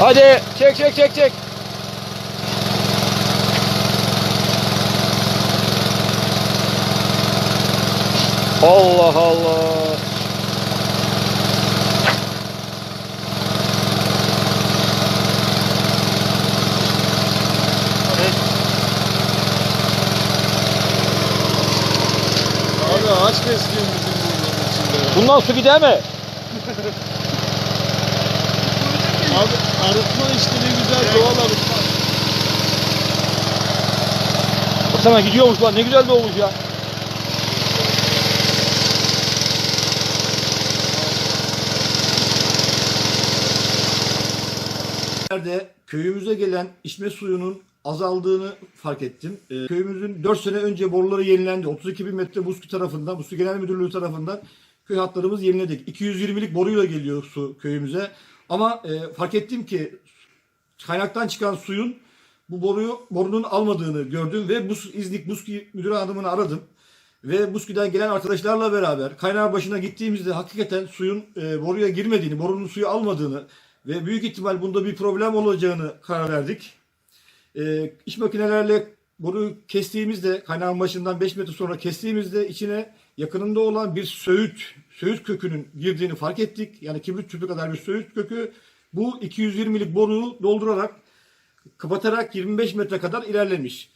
Hadi çek çek çek çek. Allah Allah. Abi bizim burnun içinde. Bundan su gider mi? Abi arıtma işte ne güzel doğal arıtma. Baksana gidiyormuş lan ne güzel doğmuş ya. Nerede köyümüze gelen içme suyunun azaldığını fark ettim. Ee, köyümüzün 4 sene önce boruları yenilendi. 32 bin metre Buzku tarafından, Buzku Genel Müdürlüğü tarafından köy hatlarımız yeniledik. 220'lik boruyla geliyor su köyümüze. Ama e, fark ettim ki kaynaktan çıkan suyun bu boruyu borunun almadığını gördüm ve Buz İznik Buzki müdür hanımını aradım. Ve Buzki'den gelen arkadaşlarla beraber kaynağın başına gittiğimizde hakikaten suyun e, boruya girmediğini, borunun suyu almadığını ve büyük ihtimal bunda bir problem olacağını karar verdik. E, iş makinelerle boruyu kestiğimizde, kaynağın başından 5 metre sonra kestiğimizde içine yakınında olan bir söğüt, söğüt kökünün girdiğini fark ettik. Yani kibrit tüpü kadar bir söğüt kökü bu 220'lik boruyu doldurarak kapatarak 25 metre kadar ilerlemiş.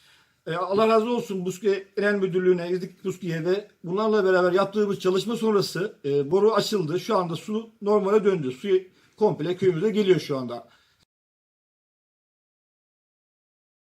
E, Allah razı olsun Buski Genel Müdürlüğü'ne, İznik Buski'ye ve bunlarla beraber yaptığımız çalışma sonrası e, boru açıldı. Şu anda su normale döndü. Su komple köyümüze geliyor şu anda.